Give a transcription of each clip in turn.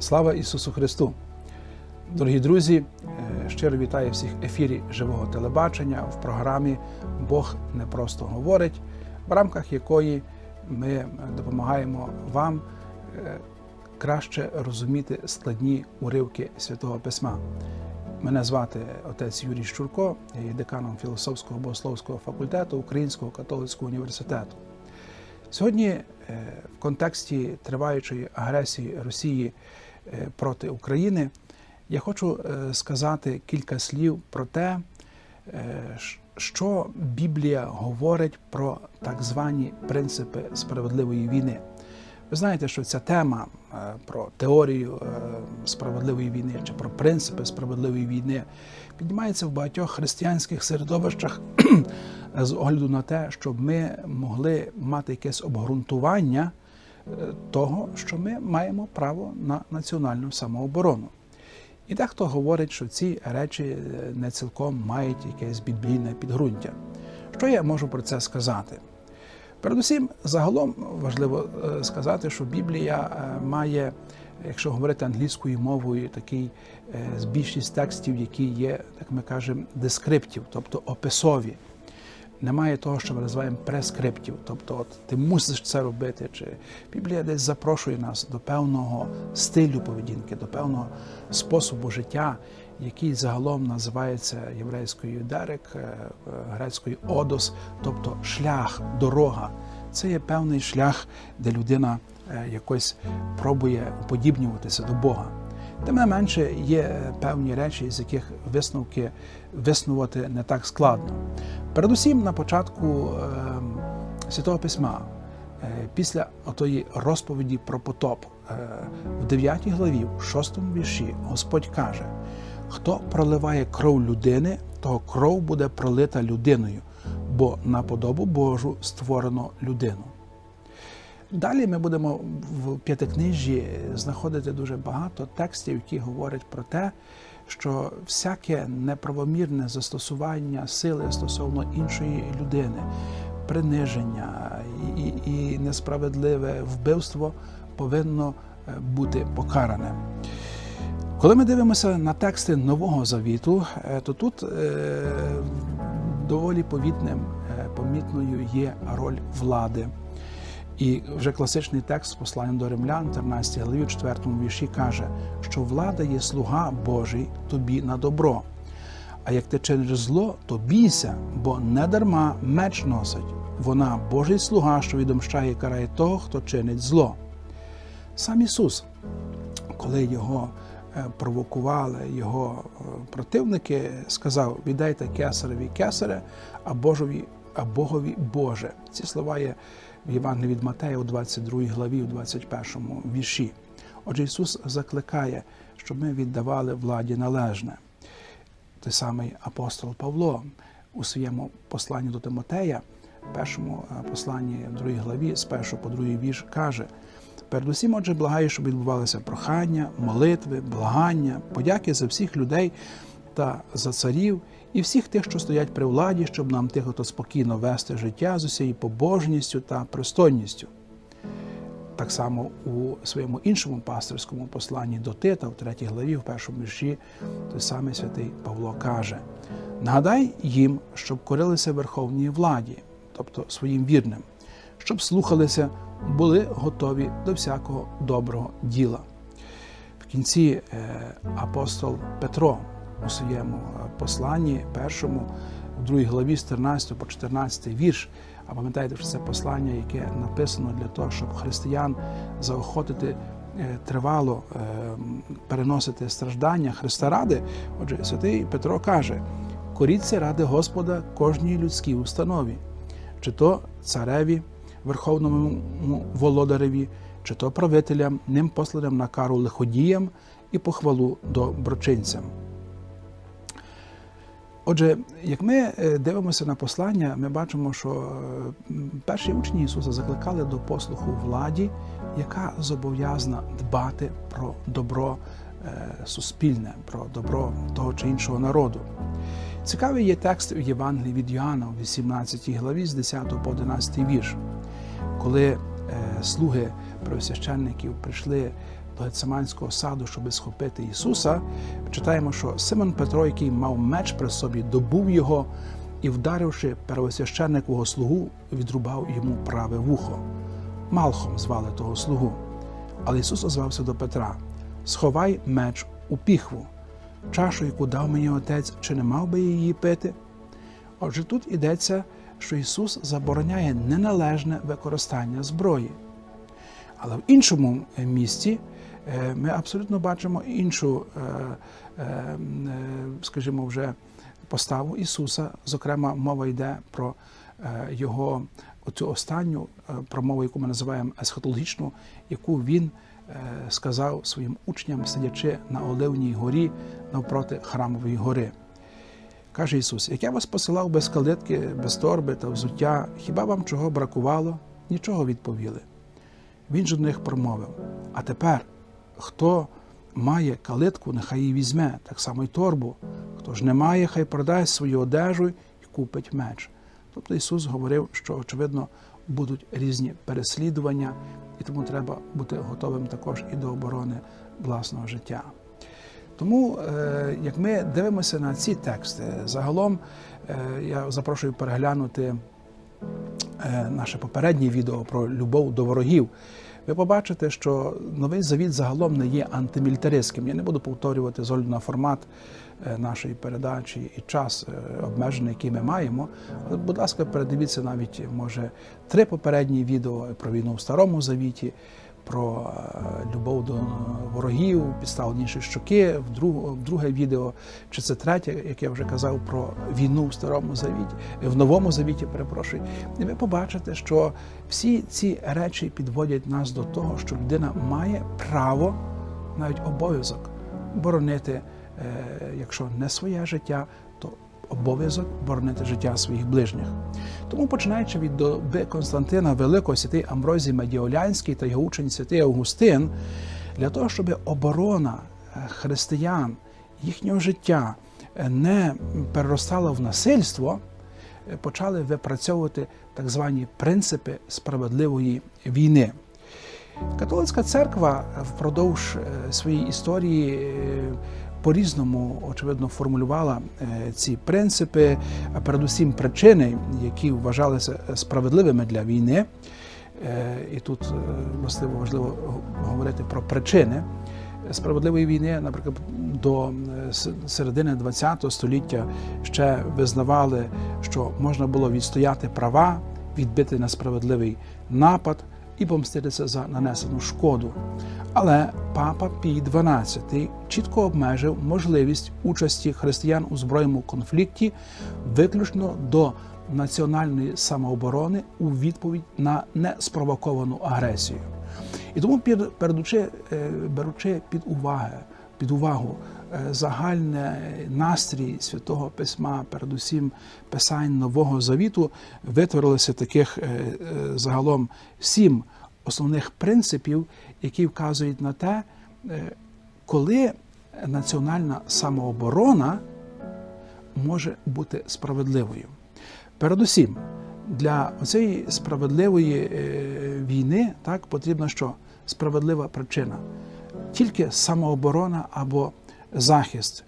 Слава Ісусу Христу! Дорогі друзі, е, щиро вітаю всіх в ефірі живого телебачення в програмі Бог не просто говорить, в рамках якої ми допомагаємо вам е, краще розуміти складні уривки Святого Письма. Мене звати отець Юрій Щурко, я є деканом філософського богословського факультету Українського католицького університету. Сьогодні е, в контексті триваючої агресії Росії е, проти України я хочу е, сказати кілька слів про те, що Біблія говорить про так звані принципи справедливої війни. Ви знаєте, що ця тема про теорію справедливої війни чи про принципи справедливої війни піднімається в багатьох християнських середовищах з огляду на те, щоб ми могли мати якесь обґрунтування того, що ми маємо право на національну самооборону. І дехто говорить, що ці речі не цілком мають якесь біблійне підґрунтя. Що я можу про це сказати? Передусім, загалом важливо сказати, що Біблія має, якщо говорити англійською мовою, такий більшість текстів, які є, як ми кажемо, дескриптів, тобто описові. Немає того, що ми називаємо прескриптів, тобто от, ти мусиш це робити. Чи Біблія десь запрошує нас до певного стилю поведінки, до певного способу життя, який загалом називається єврейською дерек, грецькою одос, тобто шлях, дорога. Це є певний шлях, де людина якось пробує уподібнюватися до Бога. Тим не менше, є певні речі, з яких висновки виснувати не так складно. Передусім, на початку е, Святого Письма, е, після отої розповіді про потоп, е, в 9 главі, в 6 вірші, Господь каже: хто проливає кров людини, того кров буде пролита людиною, бо на подобу Божу створено людину. Далі ми будемо в п'ятикнижжі знаходити дуже багато текстів, які говорять про те, що всяке неправомірне застосування сили стосовно іншої людини, приниження і, і несправедливе вбивство повинно бути покаране. Коли ми дивимося на тексти Нового Завіту, то тут доволі повітним, помітною є роль влади. І вже класичний текст послання до римлян, 13 главі, 4 вірші каже, що влада є слуга Божий тобі на добро. А як ти чиниш зло, то бійся, бо не дарма меч носить. Вона Божий слуга, що відомщає і карає того, хто чинить зло. Сам Ісус, коли його провокували його противники, сказав: віддайте кесареві кесаре, а Божові, а Богові Боже. Ці слова є в Євангелії від Матея у 22 главі, у 21 вірші. Отже, Ісус закликає, щоб ми віддавали владі належне. Той самий апостол Павло у своєму посланні до Тимотея, першому посланні в другій главі, з першого по другий вірш, каже: передусім, отже, благаю, щоб відбувалися прохання, молитви, благання, подяки за всіх людей та за царів і всіх тих, що стоять при владі, щоб нам тихо та спокійно вести життя з усією побожністю та пристойністю. Так само у своєму іншому пастирському посланні до Тита, в третій главі, в першому вірші, той самий святий Павло каже: нагадай їм, щоб корилися верховній владі, тобто своїм вірним, щоб слухалися, були готові до всякого доброго діла. В кінці апостол Петро у своєму посланні, першому, в другій главі з 13 по 14 вірш. А пам'ятаєте, що це послання, яке написано для того, щоб християн заохотити тривало переносити страждання Христа ради. Отже, святий Петро каже: коріться ради Господа кожній людській установі, чи то цареві, верховному володареві, чи то правителям, ним посланим на кару лиходіям і похвалу доброчинцям. Отже, як ми дивимося на послання, ми бачимо, що перші учні Ісуса закликали до послуху владі, яка зобов'язана дбати про добро суспільне, про добро того чи іншого народу. Цікавий є текст у Євангелії від Йоанна у 18 главі з 10 по 11 вірш, коли слуги правосвященників прийшли Гециманського саду, щоб схопити Ісуса, читаємо, що Симон Петро, який мав меч при собі, добув його і, вдаривши первосвященникового слугу, відрубав йому праве вухо. Малхом звали того слугу. Але Ісус озвався до Петра: Сховай меч у піхву. Чашу, яку дав мені отець, чи не мав би її пити? Отже, тут йдеться, що Ісус забороняє неналежне використання зброї. Але в іншому місці ми абсолютно бачимо іншу, е, е, е, скажімо, вже поставу Ісуса. Зокрема, мова йде про е, Його оцю останню е, промову, яку ми називаємо есхатологічну, яку Він е, сказав своїм учням, сидячи на Оливній горі навпроти храмової гори. Каже Ісус: як я вас посилав без калитки, без торби та взуття, хіба вам чого бракувало? Нічого відповіли. Він ж до них промовив: А тепер, хто має калитку, нехай її візьме, так само й торбу. Хто ж не має, хай продасть свою одежу і купить меч. Тобто Ісус говорив, що, очевидно, будуть різні переслідування, і тому треба бути готовим також і до оборони власного життя. Тому, е, як ми дивимося на ці тексти, загалом е, я запрошую переглянути е, наше попереднє відео про любов до ворогів. Ви побачите, що новий завіт загалом не є антимілітаристським. Я не буду повторювати з на формат е, нашої передачі і час е, обмежений, який ми маємо. Але, будь ласка, передивіться навіть, може, три попередні відео про війну в Старому Завіті, про е, любов до ворогів, підставлені щоки, друге відео, чи це третє, як я вже казав, про війну в Старому Завіті, в Новому Завіті, перепрошую. І ви побачите, що всі ці речі підводять нас до того, що людина має право, навіть обов'язок боронити, е, якщо не своє життя, обов'язок боронити життя своїх ближніх. Тому, починаючи від доби Константина Великого, святий Амброзій Медіолянський та його учень святий Августин, для того, щоб оборона е, християн, їхнього життя е, не переростала в насильство, е, почали випрацьовувати так звані принципи справедливої війни. Католицька церква впродовж своєї історії по-різному, очевидно, формулювала е, ці принципи, а передусім причини, які вважалися справедливими для війни. Е, І тут е, властиво важливо говорити про причини справедливої війни, наприклад, до середини ХХ століття ще визнавали, що можна було відстояти права, відбити несправедливий напад і помститися за нанесену шкоду. Але папа Пій XII чітко обмежив можливість участі християн у збройному конфлікті виключно до національної самооборони у відповідь на неспровоковану агресію. І тому, передучи, е, беручи під уваги, під увагу загальний настрій святого письма, передусім писань Нового Завіту, витворилося таких е, е, загалом сім основних принципів, які вказують на те, е, коли національна самооборона може бути справедливою. Передусім, для цієї справедливої е, війни так потрібна що? Справедлива причина. Тільки самооборона або захист.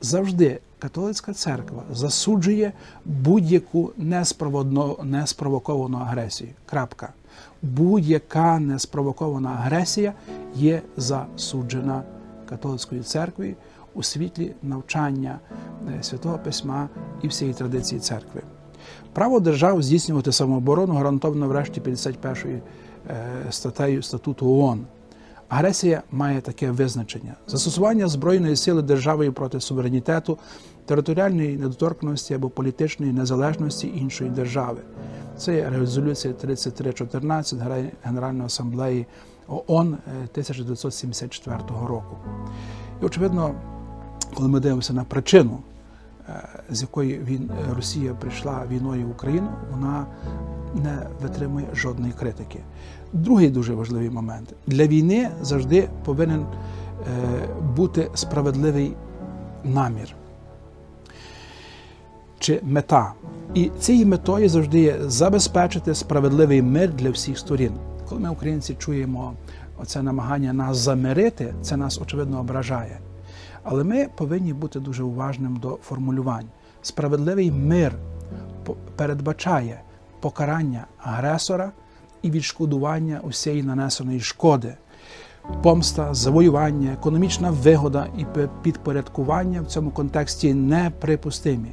Завжди католицька церква засуджує будь-яку неспровоковану агресію. Крапка. Будь-яка неспровокована агресія є засуджена католицькою церквою у світлі навчання е, святого письма і всієї традиції церкви. Право держав здійснювати самооборону гарантовано врешті 51 статтею статуту ООН. Агресія має таке визначення: застосування збройної сили державою проти суверенітету, територіальної недоторкності або політичної незалежності іншої держави. Це є резолюція 3314 Генера- Генеральної асамблеї ООН е, 1974 року. І очевидно, коли ми дивимося на причину, е, з якої він, е, Росія прийшла війною в Україну, вона не витримує жодної критики. Другий дуже важливий момент для війни завжди повинен е, бути справедливий намір чи мета. І цією метою завжди є забезпечити справедливий мир для всіх сторін. Коли ми, українці, чуємо оце намагання нас замирити, це нас очевидно ображає. Але ми повинні бути дуже уважним до формулювань. Справедливий мир передбачає покарання агресора і відшкодування усієї нанесеної шкоди, помста, завоювання, економічна вигода і підпорядкування в цьому контексті неприпустимі.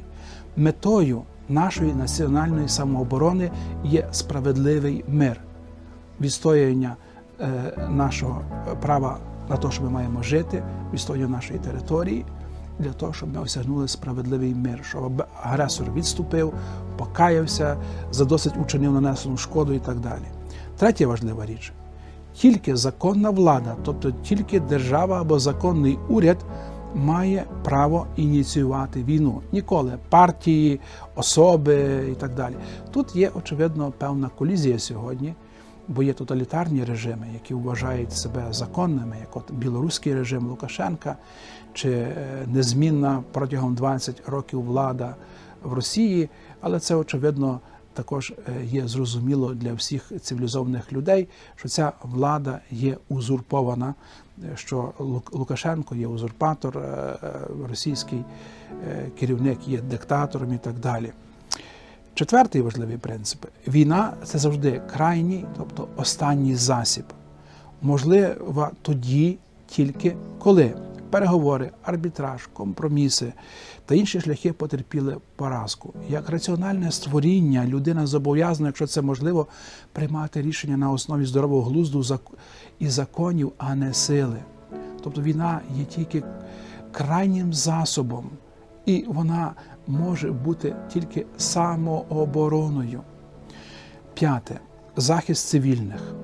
Метою нашої національної самооборони є справедливий мир, відстоювання е, нашого права на те, що ми маємо жити, відстоювання нашої території, для того, щоб ми осягнули справедливий мир, щоб агресор відступив, покаявся, за досить учинив нанесену шкоду і так далі. Третя важлива річ. Тільки законна влада, тобто тільки держава або законний уряд має право ініціювати війну. Ніколи партії, особи і так далі. Тут є, очевидно, певна колізія сьогодні, бо є тоталітарні режими, які вважають себе законними, як от білоруський режим Лукашенка, чи е, незмінна протягом 20 років влада в Росії, але це очевидно також е, є зрозуміло для всіх цивілізованих людей, що ця влада є узурпована, е, що Лук- Лукашенко є узурпатор, російський керівник є диктатором і так далі. Четвертий важливий принцип: війна це завжди крайній, тобто останній засіб. Можлива тоді тільки коли переговори, арбітраж, компроміси та інші шляхи потерпіли поразку. Як раціональне створіння, людина зобов'язана, якщо це можливо, приймати рішення на основі здорового глузду і законів, а не сили. Тобто війна є тільки крайнім засобом, і вона може бути тільки самообороною. П'яте захист цивільних.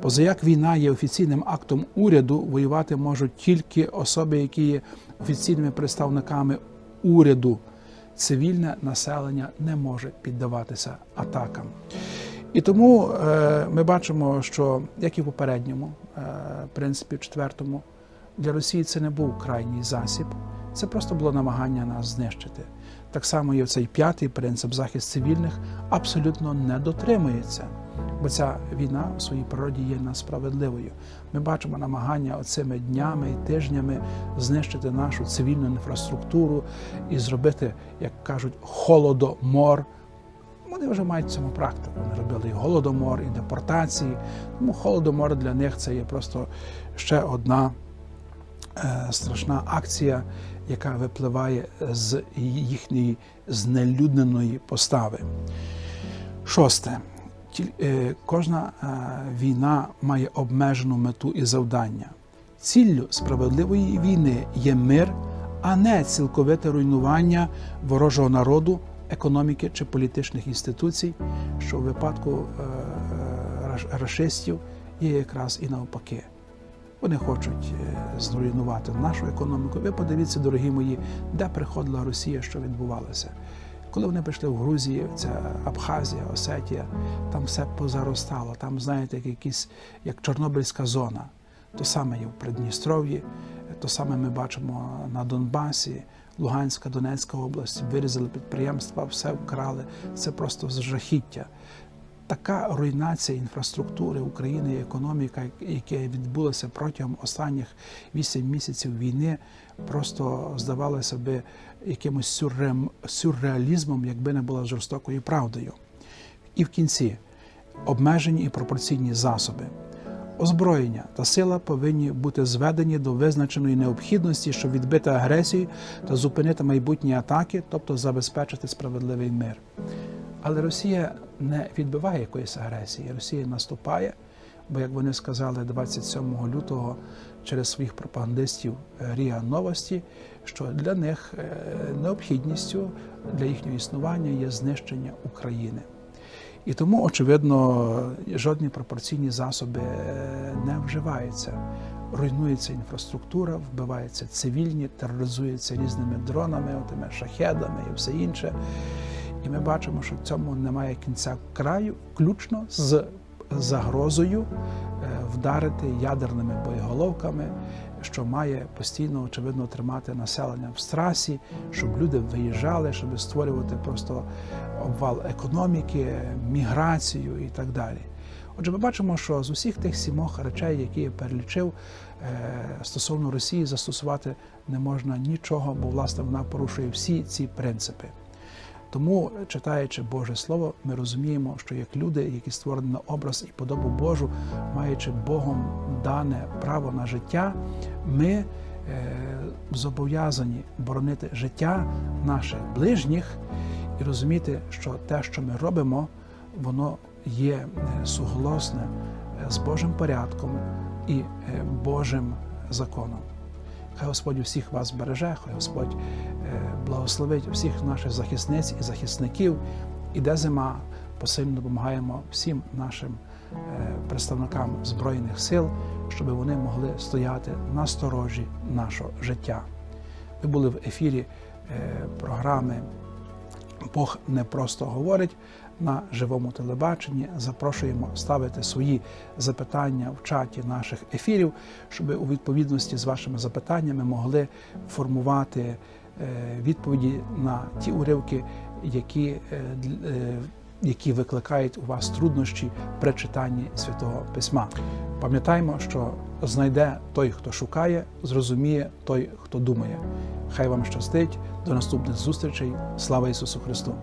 Позаяк війна є офіційним актом уряду, воювати можуть тільки особи, які є офіційними представниками уряду. Цивільне населення не може піддаватися атакам. І тому е, ми бачимо, що як і в попередньому е, принципі, четвертому, для Росії це не був крайній засіб, це просто було намагання нас знищити. Так само і цей п'ятий принцип захист цивільних абсолютно не дотримується, бо ця війна в своїй природі є несправедливою. Ми бачимо намагання оцими днями і тижнями знищити нашу цивільну інфраструктуру і зробити, як кажуть, холодомор. Вони вже мають цьому практику. Вони робили і голодомор, і депортації. Тому холодомор для них це є просто ще одна е, страшна акція, яка випливає з їхньої знелюдненої постави. Шосте. Е, Кожна е, війна має обмежену мету і завдання. Ціллю справедливої війни є мир, а не цілковите руйнування ворожого народу, економіки чи політичних інституцій, що в випадку е, рашистів є якраз і навпаки. Вони хочуть е, зруйнувати нашу економіку. Ви подивіться, дорогі мої, де приходила Росія, що відбувалося. Коли вони прийшли в Грузію, це Абхазія, Осетія, там все позаростало. Там, знаєте, як якісь як Чорнобильська зона. То саме є в Придністров'ї, то саме ми бачимо на Донбасі, Луганська, Донецька область, вирізали підприємства, все вкрали. Це просто жахіття. Така руйнація інфраструктури України економіка, яка відбулася протягом останніх 8 місяців війни, просто здавалося би якимось сюррем, сюрреалізмом, якби не була жорстокою правдою. І в кінці обмежені і пропорційні засоби. Озброєння та сила повинні бути зведені до визначеної необхідності, щоб відбити агресію та зупинити майбутні атаки, тобто забезпечити справедливий мир. Але Росія не відбиває якоїсь агресії. Росія наступає, бо, як вони сказали 27 лютого через своїх пропагандистів е, Ріа Новості, що для них е, необхідністю для їхнього існування є знищення України. І тому, очевидно, жодні пропорційні засоби е, не вживаються. Руйнується інфраструктура, вбиваються цивільні, тероризуються різними дронами, отими шахедами і все інше. І ми бачимо, що цьому немає кінця краю, включно з загрозою е, вдарити ядерними боєголовками, що має постійно, очевидно, тримати населення в страсі, щоб люди виїжджали, щоб створювати просто обвал економіки, міграцію і так далі. Отже, ми бачимо, що з усіх тих сімох речей, які я перелічив, е, стосовно Росії застосувати не можна нічого, бо власне вона порушує всі ці принципи. Тому, читаючи Боже Слово, ми розуміємо, що як люди, які створені на образ і подобу Божу, маючи Богом дане право на життя, ми е, зобов'язані боронити життя наших ближніх і розуміти, що те, що ми робимо, воно є е, суголосне е, з Божим порядком і е, Божим законом. Хай Господь усіх вас береже, хай Господь е, благословить всіх наших захисниць і захисників. Іде зима, посильно допомагаємо всім нашим е, представникам Збройних сил, щоб вони могли стояти на сторожі нашого життя. Ви були в ефірі е, програми Бог не просто говорить на живому телебаченні. Запрошуємо ставити свої запитання в чаті наших ефірів, щоб у відповідності з вашими запитаннями могли формувати е, відповіді на ті уривки, які, е, е, які викликають у вас труднощі при читанні святого письма. Пам'ятаймо, що знайде той, хто шукає, зрозуміє той, хто думає. Хай вам щастить. До наступних зустрічей. Слава Ісусу Христу!